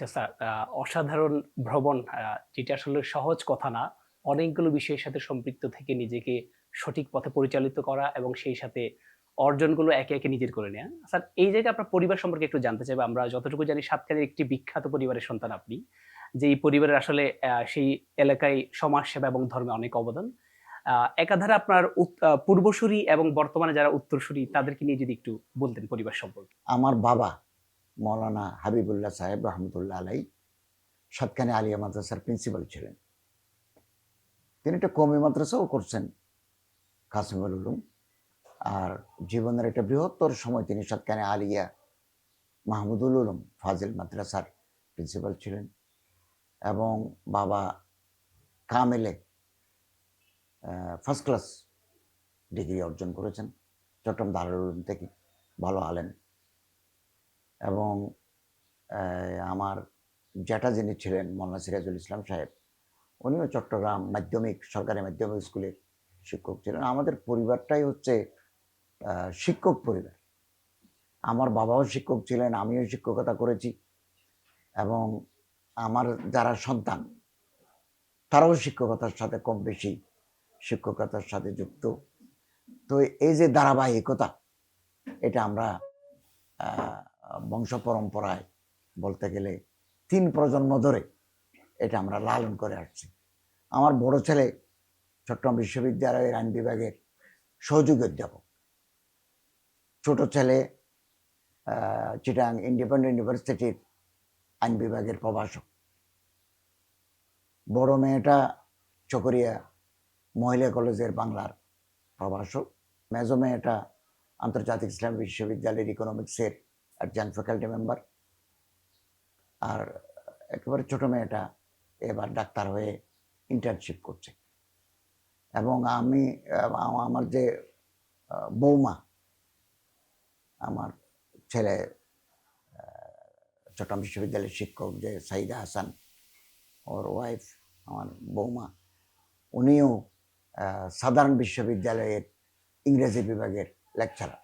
আচ্ছা স্যার অসাধারণ ভ্রমণ যেটা আসলে সহজ কথা না, অনেকগুলো বিষয়ের সাথে সম্পৃক্ত থেকে নিজেকে সঠিক পথে পরিচালিত করা এবং সেই সাথে অর্জনগুলো একে একে নিজের করে নেওয়া স্যার এই জায়গায় আপনার পরিবার সম্পর্কে একটু জানতে চাইব। আমরা যতটুকু জানি সাতকালের একটি বিখ্যাত পরিবারের সন্তান আপনি, যে এই পরিবারের আসলে সেই এলাকায় সমাজ সেবা এবং ধর্মে অনেক অবদান। একাধারে আপনার পূর্বসূরি এবং বর্তমানে যারা উত্তরসূরি, তাদেরকে নিয়ে যদি একটু বলতেন পরিবার সম্পর্কে। আমার বাবা মৌলানা হাবিবুল্লাহ সাহেব রহমতুল্লাহ আলাই সাতখানে আলিয়া মাদ্রাসার প্রিন্সিপাল ছিলেন। তিনি একটা কমি মাদ্রাসাও করছেন, কাসিমুল উলুম। আর জীবনের একটা বৃহত্তর সময় তিনি সাতখানে আলিয়া মাহমুদুল উলুম ফাজিল মাদ্রাসার প্রিন্সিপাল ছিলেন এবং বাবা কামেলে ফার্স্ট ক্লাস ডিগ্রি অর্জন করেছেন। চট্টগ্রাম দারুল উলুম থেকে ভালো আলেন এবং আমার জ্যাঠা যিনি ছিলেন মোল্লা সিরাজুল ইসলাম সাহেব, উনিও চট্টগ্রাম মাধ্যমিক, সরকারি মাধ্যমিক স্কুলের শিক্ষক ছিলেন। আমাদের পরিবারটাই হচ্ছে শিক্ষক পরিবার। আমার বাবাও শিক্ষক ছিলেন, আমিও শিক্ষকতা করেছি এবং আমার যারা সন্তান, তারাও শিক্ষকতার সাথে কম বেশি শিক্ষকতার সাথে যুক্ত। তো এই যে ধারাবাহিকতা, এটা আমরা বংশ পরম্পরায় বলতে গেলে তিন প্রজন্ম ধরে এটা আমরা লালন করে আসছি। আমার বড় ছেলে চট্টগ্রাম বিশ্ববিদ্যালয়ের আইন বিভাগের সহযোগী অধ্যাপক ছোট ছেলে চিটাং ইন্ডিপেন্ডেন্ট ইউনিভার্সিটির আইন বিভাগের প্রভাষক। বড় মেয়েটা চকরিয়া মহিলা কলেজের বাংলার প্রভাষক। মেজো মেয়েটা আন্তর্জাতিক ইসলাম বিশ্ববিদ্যালয়ের ইকোনমিক্সের একজন ফ্যাকাল্টি মেম্বার। আর একেবারে ছোট মেয়েটা এবার ডাক্তার হয়ে ইন্টার্নশিপ করছে। এবং আমি আমার যে বৌমা, আমার ছেলে চট্টগ্রাম বিশ্ববিদ্যালয়ের শিক্ষক যে সাইদা হাসান, ওর ওয়াইফ আমার বৌমা, উনিও সাধারণ বিশ্ববিদ্যালয়ের ইংরেজি বিভাগের লেকচারার